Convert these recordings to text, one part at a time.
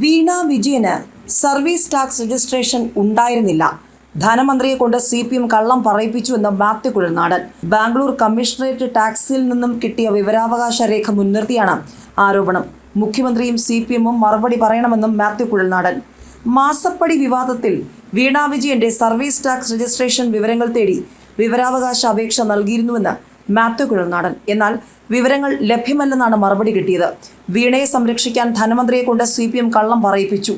വീണ വിജയന് service tax registration ഉണ്ടായിരുന്നില്ല. ധനമന്ത്രിയെ കൊണ്ട് സി പി എം കള്ളം പറയിപ്പിച്ചു എന്ന് മാത്യു കുഴൽനാടൻ. ബാംഗ്ലൂർ കമ്മീഷണറേറ്റ് ടാക്സിൽ നിന്നും കിട്ടിയ വിവരാവകാശ രേഖ മുൻനിർത്തിയാണ് ആരോപണം. മുഖ്യമന്ത്രിയും സി പി എമ്മും മറുപടി പറയണമെന്നും മാത്യു കുഴൽനാടൻ. മാസപ്പടി വിവാദത്തിൽ വീണ വിജയന്റെ സർവീസ് ടാക്സ് രജിസ്ട്രേഷൻ വിവരങ്ങൾ തേടി വിവരാവകാശ അപേക്ഷ നൽകിയിരുന്നുവെന്ന് മാത്യു കുഴൽനാടൻ. എന്നാൽ വിവരങ്ങൾ ലഭ്യമല്ലെന്നാണ് മറുപടി കിട്ടിയത്. വീണയെ സംരക്ഷിക്കാൻ ധനമന്ത്രിയെ കൊണ്ട് സി പി എം കള്ളം പറയിപ്പിച്ചു.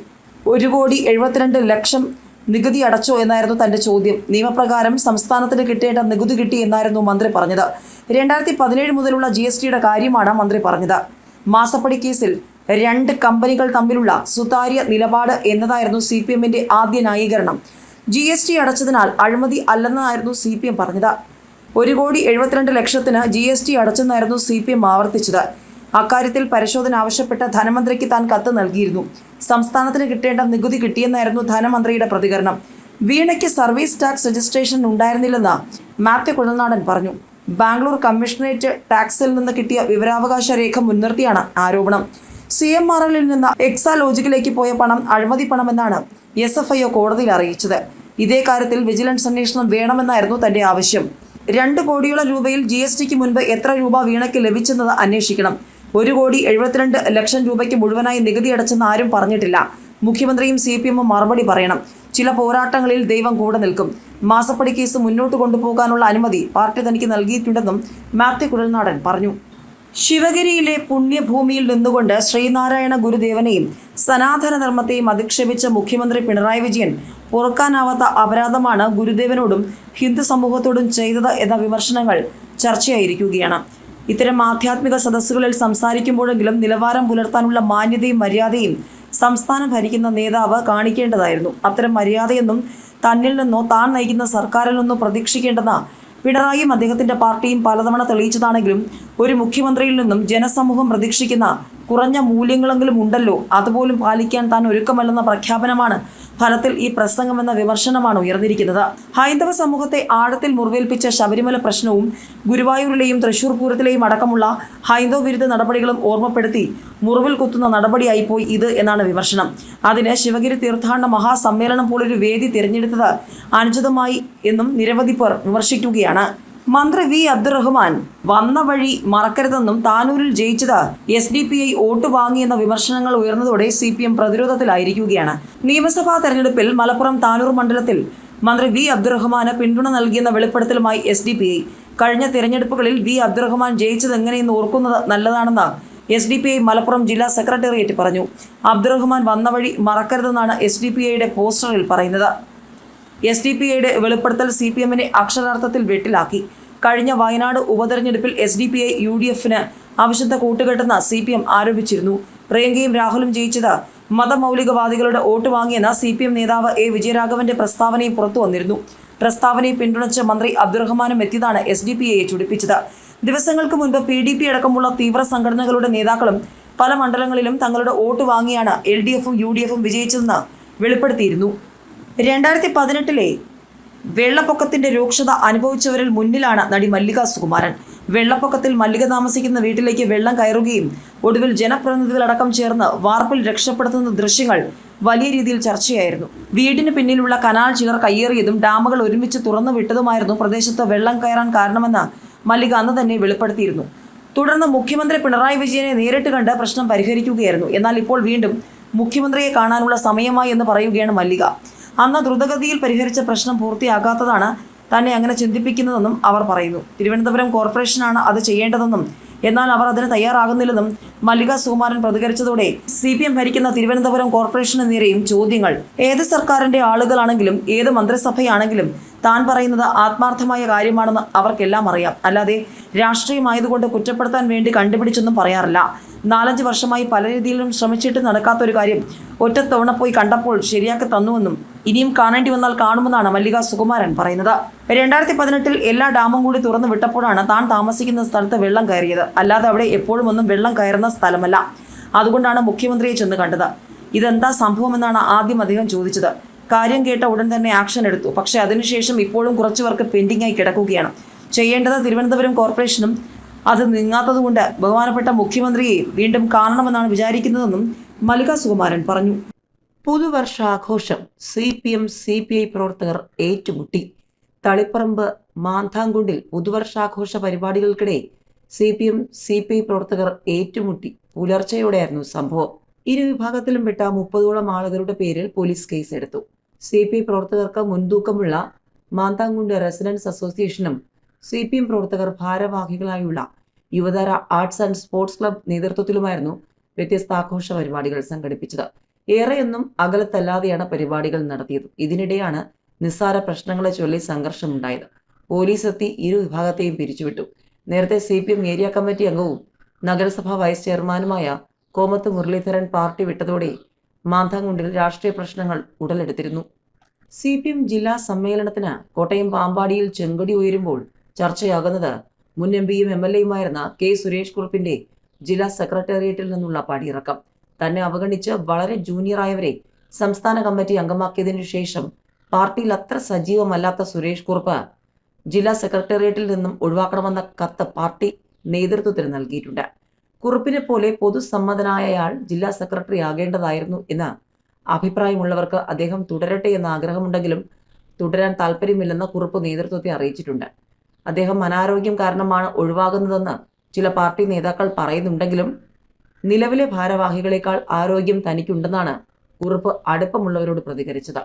ഒരു കോടി എഴുപത്തിരണ്ട് ലക്ഷം നികുതി അടച്ചോ എന്നായിരുന്നു തന്റെ ചോദ്യം. നിയമപ്രകാരം സംസ്ഥാനത്തിന് കിട്ടേണ്ട നികുതി കിട്ടി എന്നായിരുന്നു മന്ത്രി പറഞ്ഞത്. രണ്ടായിരത്തി പതിനേഴ് മുതലുള്ള ജി എസ് ടിയുടെ കാര്യമാണ് മന്ത്രി പറഞ്ഞത്. മാസപ്പടി കേസിൽ രണ്ട് കമ്പനികൾ തമ്മിലുള്ള സുതാര്യ നിലപാട് എന്നതായിരുന്നു സി പി എമ്മിന്റെ ആദ്യ ന്യായീകരണം. ജി എസ് ടി അടച്ചതിനാൽ അഴിമതി അല്ലെന്നായിരുന്നു സി പി എം പറഞ്ഞത്. ഒരു കോടി എഴുപത്തിരണ്ട് ലക്ഷത്തിന് ജി എസ് ടി അടച്ചെന്നായിരുന്നു സി പി എം ആവർത്തിച്ചത്. അക്കാര്യത്തിൽ പരിശോധന ആവശ്യപ്പെട്ട ധനമന്ത്രിക്ക് താൻ കത്ത് നൽകിയിരുന്നു. സംസ്ഥാനത്തിന് കിട്ടേണ്ട നികുതി കിട്ടിയെന്നായിരുന്നു ധനമന്ത്രിയുടെ പ്രതികരണം. വീണയ്ക്ക് സർവീസ് ടാക്സ് രജിസ്ട്രേഷൻ ഉണ്ടായിരുന്നില്ലെന്ന് മാത്യു കുഴൽനാടൻ പറഞ്ഞു. ബാംഗ്ലൂർ കമ്മീഷണറേറ്റ് ടാക്സിൽ നിന്ന് കിട്ടിയ വിവരാവകാശ രേഖ മുൻനിർത്തിയാണ് ആരോപണം. സി എം ആർ എല്ലിൽ നിന്ന് എക്സാലോജിക്കിലേക്ക് പോയ പണം അഴിമതി പണമെന്നാണ് എസ് എഫ് ഐ ഒ കോടതിയിൽ അറിയിച്ചത്. ഇതേ കാര്യത്തിൽ വിജിലൻസ് അന്വേഷണം വേണമെന്നായിരുന്നു തന്റെ ആവശ്യം. രണ്ട് കോടിയോളം രൂപയിൽ ജി എസ് ടിക്ക് മുൻപ് എത്ര രൂപ വീണയ്ക്ക് ലഭിച്ചെന്നത് അന്വേഷിക്കണം. ഒരു കോടി എഴുപത്തിരണ്ട് ലക്ഷം രൂപയ്ക്ക് മുഴുവനായി നികുതി അടച്ചെന്ന് ആരും പറഞ്ഞിട്ടില്ല. മുഖ്യമന്ത്രിയും സി പി എമ്മും മറുപടി പറയണം. ചില പോരാട്ടങ്ങളിൽ ദൈവം കൂടെ നിൽക്കും. മാസപ്പടി കേസ് മുന്നോട്ട് കൊണ്ടുപോകാനുള്ള അനുമതി പാർട്ടി തനിക്ക് നൽകിയിട്ടുണ്ടെന്നും മാത്യു കുഴൽനാടൻ പറഞ്ഞു. ശിവഗിരിയിലെ പുണ്യഭൂമിയിൽ നിന്നുകൊണ്ട് ശ്രീനാരായണ ഗുരുദേവനെയും സനാതന ധർമ്മത്തെയും അധിക്ഷേപിച്ച മുഖ്യമന്ത്രി പിണറായി വിജയൻ പൊറുക്കാനാവാത്ത അപരാധമാണ് ഗുരുദേവനോടും ഹിന്ദു സമൂഹത്തോടും ചെയ്തത് എന്ന വിമർശനങ്ങൾ ചർച്ചയായിരിക്കുകയാണ്. ഇത്തരം ആധ്യാത്മിക സദസ്സുകളിൽ സംസാരിക്കുമ്പോഴെങ്കിലും നിലവാരം പുലർത്താനുള്ള മാന്യതയും മര്യാദയും സംസ്ഥാനം ഭരിക്കുന്ന നേതാവ് കാണിക്കേണ്ടതായിരുന്നു. അത്തരം മര്യാദയൊന്നും തന്നിൽ നിന്നോ താൻ നയിക്കുന്ന സർക്കാരിൽ നിന്നോ പ്രതീക്ഷിക്കേണ്ടെന്ന പിണറായിയും അദ്ദേഹത്തിന്റെ പാർട്ടിയും പലതവണ തെളിയിച്ചതാണെങ്കിലും ഒരു മുഖ്യമന്ത്രിയിൽ നിന്നും ജനസമൂഹം പ്രതീക്ഷിക്കുന്ന കുറഞ്ഞ മൂല്യങ്ങളെങ്കിലും ഉണ്ടല്ലോ. അതുപോലും പാലിക്കാൻ താൻ ഒരുക്കമല്ലെന്ന പ്രഖ്യാപനമാണ് ഫലത്തിൽ ഈ പ്രസംഗമെന്ന വിമർശനമാണ് ഉയർന്നിരിക്കുന്നത്. ഹൈന്ദവ സമൂഹത്തെ ആഴത്തിൽ മുറിവേൽപ്പിച്ച ശബരിമല പ്രശ്നവും ഗുരുവായൂരിലെയും തൃശൂർ പൂരത്തിലെയും അടക്കമുള്ള ഹൈന്ദവ വിരുദ്ധ നടപടികളും ഓർമ്മപ്പെടുത്തി മുറിവിൽ കുത്തുന്ന നടപടിയായിപ്പോയി ഇത് എന്നാണ് വിമർശനം. അതിന് ശിവഗിരി തീർത്ഥാടന മഹാസമ്മേളനം പോലൊരു വേദി തിരഞ്ഞെടുത്തത് അനുചിതമായി എന്നും നിരവധി പേർ വിമർശിക്കുകയാണ്. മന്ത്രി വി അബ്ദുറഹ്മാൻ വന്ന വഴി മറക്കരുതെന്നും താനൂരിൽ ജയിച്ചത് S D P I vote വാങ്ങിയെന്ന വിമർശനങ്ങൾ ഉയർന്നതോടെ സി പി എം പ്രതിരോധത്തിലായിരിക്കുകയാണ്. നിയമസഭാ തെരഞ്ഞെടുപ്പിൽ മലപ്പുറം താനൂർ മണ്ഡലത്തിൽ മന്ത്രി വി അബ്ദുറഹ്മാന് പിന്തുണ നൽകിയെന്ന വെളിപ്പെടുത്തലുമായി എസ് ഡി പി ഐ. കഴിഞ്ഞ തിരഞ്ഞെടുപ്പുകളിൽ വി അബ്ദുറഹ്മാൻ ജയിച്ചത് എങ്ങനെയെന്ന് ഓർക്കുന്നത് നല്ലതാണെന്ന് S D P I Malappuram ജില്ലാ സെക്രട്ടേറിയറ്റ് പറഞ്ഞു. അബ്ദുറഹ്മാൻ വന്ന വഴി മറക്കരുതെന്നാണ് എസ് ഡി പി ഐയുടെ പോസ്റ്ററിൽ പറയുന്നത്. എസ് ഡി പി ഐയുടെ വെളിപ്പെടുത്തൽ സി പി എമ്മിനെ അക്ഷരാർത്ഥത്തിൽ വെട്ടിലാക്കി. കഴിഞ്ഞ വയനാട് ഉപതെരഞ്ഞെടുപ്പിൽ S D P I U D എഫിന് അവിശുദ്ധ കൂട്ടുകെട്ടെന്ന് സി പി എം ആരോപിച്ചിരുന്നു. പ്രിയങ്കയും രാഹുലും ജയിച്ചത് മതമൗലികവാദികളുടെ വോട്ട് വാങ്ങിയെന്ന സി പി എം നേതാവ് എ വിജയരാഘവന്റെ പ്രസ്താവനയും പുറത്തു വന്നിരുന്നു. പ്രസ്താവനയെ പിന്തുണച്ച് മന്ത്രി അബ്ദുറഹ്മാനും എത്തിയതാണ് എസ് ഡി പി ഐയെ ചുടിപ്പിച്ചത്. ദിവസങ്ങൾക്ക് മുൻപ് പി ഡി പി അടക്കമുള്ള തീവ്ര സംഘടനകളുടെ നേതാക്കളും പല മണ്ഡലങ്ങളിലും തങ്ങളുടെ വോട്ട് വാങ്ങിയാണ് എൽ ഡി എഫും യു ഡി എഫും വിജയിച്ചതെന്ന് വെളിപ്പെടുത്തിയിരുന്നു. രണ്ടായിരത്തി പതിനെട്ടിലെ വെള്ളപ്പൊക്കത്തിന്റെ രൂക്ഷത അനുഭവിച്ചവരിൽ മുന്നിലാണ് നടി മല്ലിക സുകുമാരൻ. വെള്ളപ്പൊക്കത്തിൽ മല്ലിക താമസിക്കുന്ന വീട്ടിലേക്ക് വെള്ളം കയറുകയും ഒടുവിൽ ജനപ്രതിനിധികളടക്കം ചേർന്ന് വാർപ്പിൽ രക്ഷപ്പെടുത്തുന്ന ദൃശ്യങ്ങൾ വലിയ രീതിയിൽ ചർച്ചയായിരുന്നു. വീടിന് പിന്നിലുള്ള കനാൽ ചിലർ കയ്യേറിയതും ഡാമുകൾ ഒരുമിച്ച് തുറന്നു വിട്ടതുമായിരുന്നു പ്രദേശത്ത് വെള്ളം കയറാൻ കാരണമെന്ന് മല്ലിക അന്ന് തന്നെ വെളിപ്പെടുത്തിയിരുന്നു. തുടർന്ന് മുഖ്യമന്ത്രി പിണറായി വിജയനെ നേരിട്ട് കണ്ട് പ്രശ്നം പരിഹരിക്കുകയായിരുന്നു. എന്നാൽ ഇപ്പോൾ വീണ്ടും മുഖ്യമന്ത്രിയെ കാണാനുള്ള സമയമായി എന്ന് പറയുകയാണ് മല്ലിക. അന്ന് ദ്രുതഗതിയിൽ പരിഹരിച്ച പ്രശ്നം പൂർത്തിയാകാത്തതാണ് തന്നെ അങ്ങനെ ചിന്തിപ്പിക്കുന്നതെന്നും അവർ പറയുന്നു. തിരുവനന്തപുരം കോർപ്പറേഷനാണ് അത് ചെയ്യേണ്ടതെന്നും എന്നാൽ അവർ അതിന് തയ്യാറാകുന്നില്ലെന്നും മല്ലിക സുകുമാരൻ പ്രതികരിച്ചതോടെ സി പി എം ഭരിക്കുന്ന തിരുവനന്തപുരം കോർപ്പറേഷന് നേരെയും ചോദ്യങ്ങൾ. ഏത് സർക്കാരിന്റെ ആളുകളാണെങ്കിലും ഏത് മന്ത്രിസഭയാണെങ്കിലും താൻ പറയുന്നത് ആത്മാർത്ഥമായ കാര്യമാണെന്ന് അവർക്കെല്ലാം അറിയാം. അല്ലാതെ രാഷ്ട്രീയമായതുകൊണ്ട് കുറ്റപ്പെടുത്താൻ വേണ്ടി കണ്ടുപിടിച്ചൊന്നും പറയാറില്ല. നാലഞ്ച് വർഷമായി പല രീതിയിലും ശ്രമിച്ചിട്ട് നടക്കാത്ത ഒരു കാര്യം ഒറ്റത്തവണ പോയി കണ്ടപ്പോൾ ശരിയാക്കി തന്നുവെന്നും ഇനിയും കാണേണ്ടി വന്നാൽ കാണുമെന്നാണ് മല്ലിക സുകുമാരൻ പറയുന്നത്. രണ്ടായിരത്തി പതിനെട്ടിൽ എല്ലാ ഡാമും കൂടി തുറന്നു വിട്ടപ്പോഴാണ് താൻ താമസിക്കുന്ന സ്ഥലത്ത് വെള്ളം കയറിയത്. അല്ലാതെ അവിടെ എപ്പോഴും ഒന്നും വെള്ളം കയറുന്ന സ്ഥലമല്ല. അതുകൊണ്ടാണ് മുഖ്യമന്ത്രിയെ ചെന്ന് കണ്ടത്. ഇതെന്താ സംഭവമെന്നാണ് ആദ്യം അദ്ദേഹം ചോദിച്ചത്. കാര്യം കേട്ട ഉടൻ തന്നെ ആക്ഷൻ എടുത്തു. പക്ഷേ അതിനുശേഷം ഇപ്പോഴും കുറച്ചു പേർക്ക് പെൻഡിങ്ങായി കിടക്കുകയാണ്. ചെയ്യേണ്ടത് തിരുവനന്തപുരം കോർപ്പറേഷനും അത് നീങ്ങാത്തതുകൊണ്ട് ബഹുമാനപ്പെട്ട മുഖ്യമന്ത്രിയെ വീണ്ടും കാണണമെന്നാണ് വിചാരിക്കുന്നതെന്നും മല്ലിക സുകുമാരൻ പറഞ്ഞു. പുതുവർഷാഘോഷം C P M C P I പ്രവർത്തകർ ഏറ്റുമുട്ടി. തളിപ്പറമ്പ് മാന്താംകുണ്ടിൽ പുതുവർഷാഘോഷ പരിപാടികൾക്കിടെ C P M C P I പ്രവർത്തകർ ഏറ്റുമുട്ടി. പുലർച്ചെയോടെയായിരുന്നു സംഭവം. ഇരു വിഭാഗത്തിലും പെട്ട മുപ്പതോളം ആളുകളുടെ പേരിൽ പോലീസ് കേസെടുത്തു. സി പി പ്രവർത്തകർക്ക് മുൻതൂക്കമുള്ള മാന്താംകുണ്ട് റെസിഡൻസ് അസോസിയേഷനും സി പി എം പ്രവർത്തകർ ഭാരവാഹികളായുള്ള Yuvathara arts and sports club നേതൃത്വത്തിലുമായിരുന്നു വ്യത്യസ്ത ആഘോഷ പരിപാടികൾ സംഘടിപ്പിച്ചത്. ഏറെയൊന്നും അകലത്തല്ലാതെയാണ് പരിപാടികൾ നടത്തിയത്. ഇതിനിടെയാണ് നിസ്സാര പ്രശ്നങ്ങളെ ചൊല്ലി സംഘർഷമുണ്ടായത്. പോലീസ് എത്തി ഇരു വിഭാഗത്തെയും പിരിച്ചുവിട്ടു. നേരത്തെ C P M area committee അംഗവും നഗരസഭാ വൈസ് ചെയർമാനുമായ കോമത്ത് മുരളീധരൻ പാർട്ടി വിട്ടതോടെ മാന്താംകുണ്ടിൽ രാഷ്ട്രീയ പ്രശ്നങ്ങൾ ഉടലെടുത്തിരുന്നു. സി പി എം ജില്ലാ സമ്മേളനത്തിന് കോട്ടയം പാമ്പാടിയിൽ ചെങ്കടി ഉയരുമ്പോൾ ചർച്ചയാകുന്നത് മുൻ എം പിയും എം എൽ എയുമായിരുന്ന കെ സുരേഷ് കുറുപ്പിന്റെ ജില്ലാ സെക്രട്ടേറിയറ്റിൽ നിന്നുള്ള പടിയിറക്കം. തന്നെ അവഗണിച്ച് വളരെ ജൂനിയറായവരെ സംസ്ഥാന കമ്മിറ്റി അംഗമാക്കിയതിനു ശേഷം പാർട്ടിയിൽ അത്ര സജീവമല്ലാത്ത സുരേഷ് കുറുപ്പ് ജില്ലാ സെക്രട്ടേറിയറ്റിൽ നിന്നും ഒഴിവാക്കണമെന്ന കത്ത് പാർട്ടി നേതൃത്വത്തിന് നൽകിയിട്ടുണ്ട്. കുറുപ്പിനെ പോലെ പൊതുസമ്മതനായയാൾ ജില്ലാ സെക്രട്ടറി ആകേണ്ടതായിരുന്നു എന്ന അഭിപ്രായമുള്ളവർക്ക് അദ്ദേഹം തുടരട്ടെ എന്ന ആഗ്രഹമുണ്ടെങ്കിലും തുടരാൻ താല്പര്യമില്ലെന്ന് കുറുപ്പ് നേതൃത്വത്തെ അറിയിച്ചിട്ടുണ്ട്. അദ്ദേഹം അനാരോഗ്യം കാരണമാണ് ഒഴിവാകുന്നതെന്ന് ചില പാർട്ടി നേതാക്കൾ പറയുന്നുണ്ടെങ്കിലും നിലവിലെ ഭാരവാഹികളെക്കാൾ ആരോഗ്യം തനിക്കുണ്ടെന്നാണ് കുറുപ്പ് അടുപ്പമുള്ളവരോട് പ്രതികരിച്ചത്.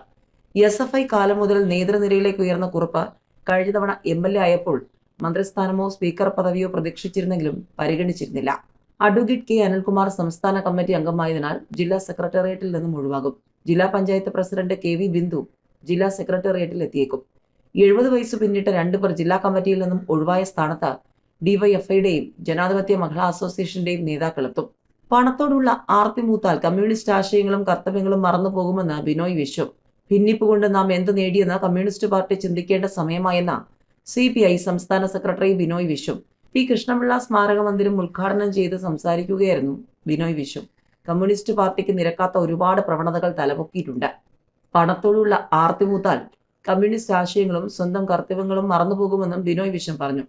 എസ് എഫ് ഐ കാലം മുതൽ നേതൃനിരയിലേക്ക് ഉയർന്ന കുറുപ്പ് കഴിഞ്ഞ തവണ എം എൽ എ ആയപ്പോൾ മന്ത്രിസ്ഥാനമോ സ്പീക്കർ പദവിയോ പ്രതീക്ഷിച്ചിരുന്നെങ്കിലും പരിഗണിച്ചിരുന്നില്ല. അഡ്വക്കേറ്റ് കെ അനിൽകുമാർ സംസ്ഥാന കമ്മിറ്റി അംഗമായതിനാൽ ജില്ലാ സെക്രട്ടേറിയറ്റിൽ നിന്നും ഒഴിവാകും. ജില്ലാ panchayat president K V Bindu ജില്ലാ സെക്രട്ടേറിയറ്റിൽ എത്തിയേക്കും. എഴുപത് വയസ്സ് പിന്നിട്ട രണ്ടുപേർ ജില്ലാ കമ്മിറ്റിയിൽ നിന്നും ഒഴിവായ സ്ഥാനത്ത് ഡിവൈഎഫ്ഐയുടെയും ജനാധിപത്യ മഹിളാ അസോസിയേഷന്റെയും നേതാക്കളെത്തും പണത്തോടുള്ള ആർത്തി മൂത്താൽ കമ്മ്യൂണിസ്റ്റ് ആശയങ്ങളും കർത്തവ്യങ്ങളും മറന്നു പോകുമെന്ന് ബിനോയ് വിശ്വം. ഭിന്നിപ്പ് കൊണ്ട് നാം എന്ത് നേടിയെന്ന് കമ്മ്യൂണിസ്റ്റ് പാർട്ടി ചിന്തിക്കേണ്ട സമയമായെന്ന സി സംസ്ഥാന സെക്രട്ടറി ബിനോയ് വിശ്വം. പി കൃഷ്ണപിള്ള സ്മാരക മന്ദിരം ഉദ്ഘാടനം ചെയ്ത് സംസാരിക്കുകയായിരുന്നു ബിനോയ് വിശ്വം. കമ്മ്യൂണിസ്റ്റ് പാർട്ടിക്ക് നിരക്കാത്ത ഒരുപാട് പ്രവണതകൾ തലപൊക്കിയിട്ടുണ്ട്. പണത്തോടുള്ള ആർത്തിമൂത്താൽ കമ്മ്യൂണിസ്റ്റ് ആശയങ്ങളും സ്വന്തം കർത്തവ്യങ്ങളും മറന്നുപോകുമെന്നും ബിനോയ് വിശ്വം പറഞ്ഞു.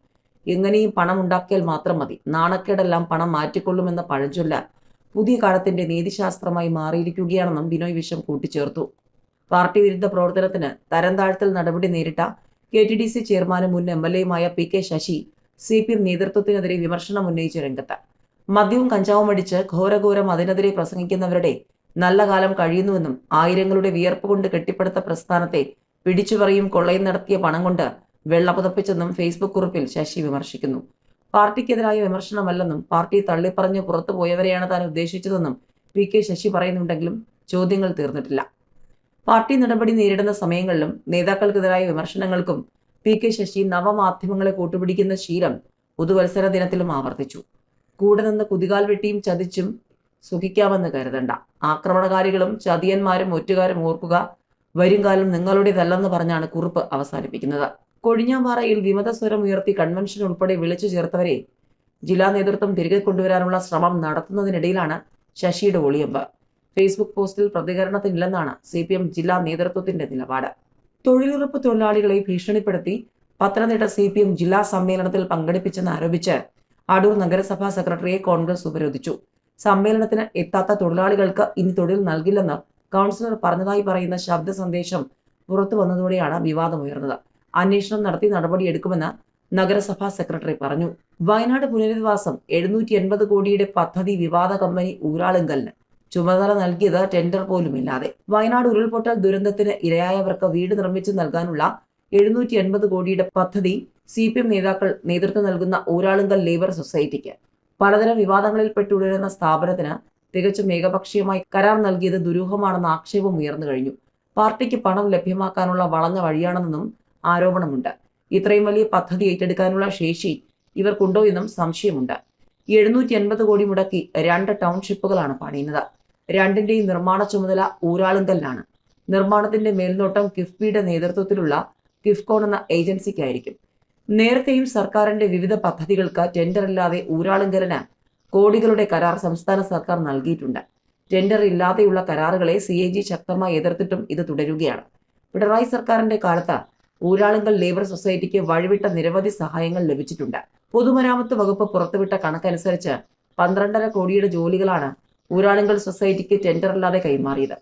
എങ്ങനെയും പണം ഉണ്ടാക്കിയാൽ മാത്രം മതി. നാണക്കേടെല്ലാം പണം മാറ്റിക്കൊള്ളുമെന്ന പഴഞ്ചൊല്ല പുതിയ കാലത്തിന്റെ നീതിശാസ്ത്രമായി മാറിയിരിക്കുകയാണെന്നും ബിനോയ് വിശ്വം കൂട്ടിച്ചേർത്തു. പാർട്ടി വിരുദ്ധ പ്രവർത്തനത്തിന് തരം നടപടി നേരിട്ട കെ ടി ഡി സി ചെയർമാനും മുൻ M L എയുമായ P K Sasi C P M നേതൃത്വത്തിനെതിരെ വിമർശനം ഉന്നയിച്ച രംഗത്ത്. മദ്യവും കഞ്ചാവും അടിച്ച് ഘോരഘോരം അതിനെതിരെ പ്രസംഗിക്കുന്നവരുടെ നല്ല കാലം കഴിയുന്നുവെന്നും ആയിരങ്ങളുടെ വിയർപ്പ് കൊണ്ട് കെട്ടിപ്പടുത്ത പ്രസ്ഥാനത്തെ പിടിച്ചുപറിയും കൊള്ളയും നടത്തിയ പണം കൊണ്ട് വെള്ളപുതപ്പിച്ചെന്നും ഫേസ്ബുക്ക് കുറിപ്പിൽ ശശി വിമർശിക്കുന്നു. പാർട്ടിക്കെതിരായ വിമർശനമല്ലെന്നും പാർട്ടി തള്ളിപ്പറഞ്ഞ് പുറത്തു പോയവരെയാണ് താൻ ഉദ്ദേശിച്ചതെന്നും പി കെ ശശി പറയുന്നുണ്ടെങ്കിലും ചോദ്യങ്ങൾ തീർന്നിട്ടില്ല. പാർട്ടി നടപടി നേരിടുന്ന സമയങ്ങളിലും നേതാക്കൾക്കെതിരായ വിമർശനങ്ങൾക്കും പി കെ ശശി നവമാധ്യമങ്ങളെ കൂട്ടുപിടിക്കുന്ന ശീലം പുതുവത്സര ദിനത്തിലും ആവർത്തിച്ചു. കൂടെ നിന്ന് കുതികാൽ വെട്ടിയും ചതിച്ചും സുഖിക്കാമെന്ന് കരുതണ്ട. ആക്രമണകാരികളും ചതിയന്മാരും ഒറ്റുകാരും ഓർക്കുക വരുംകാലം നിങ്ങളുടേതല്ലെന്ന് പറഞ്ഞാണ് കുറിപ്പ് അവസാനിപ്പിക്കുന്നത്. കൊഴിഞ്ഞാമ്പാറയിൽ വിമതസ്വരം ഉയർത്തി കൺവെൻഷൻ ഉൾപ്പെടെ വിളിച്ചു ചേർത്തവരെ ജില്ലാ നേതൃത്വം തിരികെ കൊണ്ടുവരാനുള്ള ശ്രമം നടത്തുന്നതിനിടയിലാണ് ശശിയുടെ ഒളിയമ്പ്. ഫേസ്ബുക്ക് പോസ്റ്റിൽ പ്രതികരണത്തിനില്ലെന്നാണ് സി പി എം ജില്ലാ നേതൃത്വത്തിന്റെ നിലപാട്. തൊഴിലുറപ്പ് തൊഴിലാളികളെ ഭീഷണിപ്പെടുത്തി പത്തനംതിട്ട സി പി എം ജില്ലാ സമ്മേളനത്തിൽ പങ്കെടുപ്പിച്ചെന്ന് ആരോപിച്ച് അടൂർ നഗരസഭാ സെക്രട്ടറിയെ കോൺഗ്രസ് ഉപരോധിച്ചു. സമ്മേളനത്തിന് എത്താത്ത തൊഴിലാളികൾക്ക് ഇനി തൊഴിൽ നൽകില്ലെന്ന് കൗൺസിലർ പറഞ്ഞതായി പറയുന്ന ശബ്ദ സന്ദേശം പുറത്തു വന്നതോടെയാണ് വിവാദമുയർന്നത് അന്വേഷണം നടത്തി നടപടിയെടുക്കുമെന്ന് നഗരസഭാ സെക്രട്ടറി പറഞ്ഞു. വയനാട് പുനരധിവാസം എഴുന്നൂറ്റി എൺപത് കോടിയുടെ പദ്ധതി വിവാദ കമ്പനി ഊരാളുങ്കലിന് ചുമതല നൽകിയത് ടെൻഡർ പോലുമില്ലാതെ. വയനാട് ഉരുൾപൊട്ടൽ ദുരന്തത്തിന് ഇരയായവർക്ക് വീട് നിർമ്മിച്ചു നൽകാനുള്ള എഴുന്നൂറ്റി എൺപത് കോടിയുടെ പദ്ധതി സി പി എം നേതാക്കൾ നേതൃത്വം നൽകുന്ന ഊരാളുങ്കൽ ലേബർ സൊസൈറ്റിക്ക് പലതരം വിവാദങ്ങളിൽ പെട്ടുടരുന്ന സ്ഥാപനത്തിന് തികച്ചും ഏകപക്ഷീയമായി കരാർ നൽകിയത് ദുരൂഹമാണെന്ന ആക്ഷേപം ഉയർന്നു കഴിഞ്ഞു. പാർട്ടിക്ക് പണം ലഭ്യമാക്കാനുള്ള വളഞ്ഞ വഴിയാണെന്നും ആരോപണമുണ്ട്. ഇത്രയും വലിയ പദ്ധതി ഏറ്റെടുക്കാനുള്ള ശേഷി ഇവർക്കുണ്ടോ എന്നും സംശയമുണ്ട്. എഴുന്നൂറ്റി എൺപത് കോടി മുടക്കി രണ്ട് ടൗൺഷിപ്പുകളാണ് പണിയുന്നത്. രണ്ടിന്റെയും നിർമ്മാണ ചുമതല ഊരാളുങ്കലിനാണ്. നിർമ്മാണത്തിന്റെ മേൽനോട്ടം കിഫ്ബിയുടെ നേതൃത്വത്തിലുള്ള കിഫ്കോൺ എന്ന ഏജൻസിക്കായിരിക്കും. നേരത്തെയും സർക്കാരിന്റെ വിവിധ പദ്ധതികൾക്ക് ടെൻഡർ ഇല്ലാതെ ഊരാളുങ്കലിന് കോടികളുടെ കരാർ സംസ്ഥാന സർക്കാർ നൽകിയിട്ടുണ്ട്. ടെൻഡർ ഇല്ലാതെയുള്ള കരാറുകളെ സി എ ജി ശക്തമായി എതിർത്തിട്ടും ഇത് തുടരുകയാണ്. പിണറായി സർക്കാരിന്റെ കാലത്ത് ഊരാളുങ്കൽ ലേബർ സൊസൈറ്റിക്ക് വഴിവിട്ട നിരവധി സഹായങ്ങൾ ലഭിച്ചിട്ടുണ്ട്. പൊതുമരാമത്ത് വകുപ്പ് പുറത്തുവിട്ട കണക്കനുസരിച്ച് പന്ത്രണ്ടര കോടിയുടെ ജോലികളാണ് ഊരാളുങ്കൽ സൊസൈറ്റിക്ക് ടെൻഡറില്ലാതെ കൈമാറിയത്.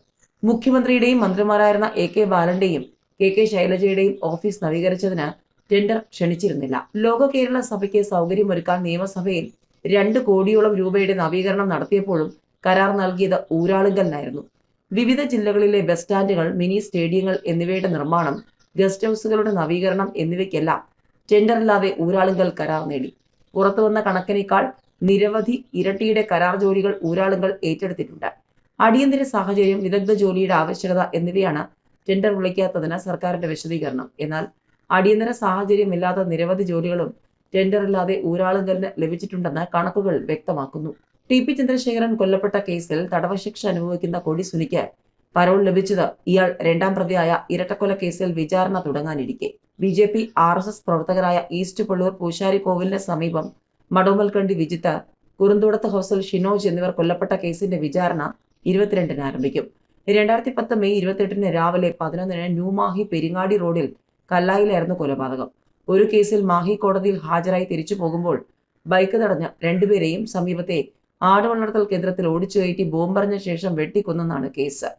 മുഖ്യമന്ത്രിയുടെയും മന്ത്രിമാരായിരുന്ന എ കെ ബാലന്റെയും കെ കെ ശൈലജയുടെയും ഓഫീസ് നവീകരിച്ചതിന് ടെൻഡർ ക്ഷണിച്ചിരുന്നില്ല. ലോക കേരള സഭയ്ക്ക് സൗകര്യമൊരുക്കാൻ നിയമസഭയിൽ രണ്ട് കോടിയോളം രൂപയുടെ നവീകരണം നടത്തിയപ്പോഴും കരാർ നൽകിയത് ഊരാളുങ്കലിനായിരുന്നു. വിവിധ ജില്ലകളിലെ ബസ് സ്റ്റാൻഡുകൾ മിനി സ്റ്റേഡിയങ്ങൾ എന്നിവയുടെ നിർമ്മാണം ഗസ്റ്റ് ഹൗസുകളുടെ നവീകരണം എന്നിവയ്ക്കെല്ലാം ടെൻഡറില്ലാതെ ഊരാളുങ്കൽ കരാർ നേടി. പുറത്തുവന്ന കണക്കിനേക്കാൾ നിരവധി ഇരട്ടിയുടെ കരാർ ജോലികൾ ഊരാളുകൾ ഏറ്റെടുത്തിട്ടുണ്ട്. അടിയന്തര സാഹചര്യം വിദഗ്ധ ജോലിയുടെ ആവശ്യകത എന്നിവയാണ് ടെൻഡർ വിളിക്കാത്തതിന് സർക്കാരിന്റെ വിശദീകരണം. എന്നാൽ അടിയന്തര സാഹചര്യമില്ലാത്ത നിരവധി ജോലികളും ടെൻഡറില്ലാതെ ഊരാളുങ്കലിന് ലഭിച്ചിട്ടുണ്ടെന്ന് കണക്കുകൾ വ്യക്തമാക്കുന്നു. ടി പി ചന്ദ്രശേഖരൻ കൊല്ലപ്പെട്ട കേസിൽ തടവ ശിക്ഷ കൊടി സുനിക്ക് പരോൾ ലഭിച്ചത് ഇയാൾ രണ്ടാം പ്രതിയായ ഇരട്ടക്കൊല കേസിൽ വിചാരണ തുടങ്ങാനിരിക്കെ. B J P R S S പ്രവർത്തകരായ ഈസ്റ്റ് പള്ളൂർ പൂശാരി കോവിലിന് സമീപം മടോമൽക്കണ്ടി വിജിത്ത് കുറുന്തോടത്ത് ഹൗസിൽ ഷിനോജ് എന്നിവർ കൊല്ലപ്പെട്ട കേസിന്റെ വിചാരണ ഇരുപത്തിരണ്ടിന് ആരംഭിക്കും. രണ്ടായിരത്തി പത്ത് മെയ് ഇരുപത്തെട്ടിന് രാവിലെ പതിനൊന്നിന് ന്യൂമാഹി പെരിങ്ങാടി റോഡിൽ കല്ലായിലായിരുന്നു കൊലപാതകം. ഒരു കേസിൽ മാഹി കോടതിയിൽ ഹാജരായി തിരിച്ചു പോകുമ്പോൾ ബൈക്ക് തടഞ്ഞ രണ്ടുപേരെയും സമീപത്തെ ആടുവളർത്തൽ കേന്ദ്രത്തിൽ ഓടിച്ചു കയറ്റി ബോംബെറിഞ്ഞ ശേഷം വെട്ടിക്കൊന്നെന്നാണ് കേസ്.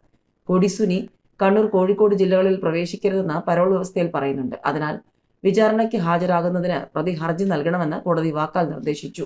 കൊടിസുനി കണ്ണൂർ കോഴിക്കോട് ജില്ലകളിൽ പ്രവേശിക്കരുതെന്ന് പരോൾ വ്യവസ്ഥയിൽ പറയുന്നുണ്ട്. അതിനാൽ വിചാരണയ്ക്ക് ഹാജരാകുന്നതിന് പ്രതി ഹർജി നൽകണമെന്ന് കോടതി വാക്കാൽ നിർദ്ദേശിച്ചു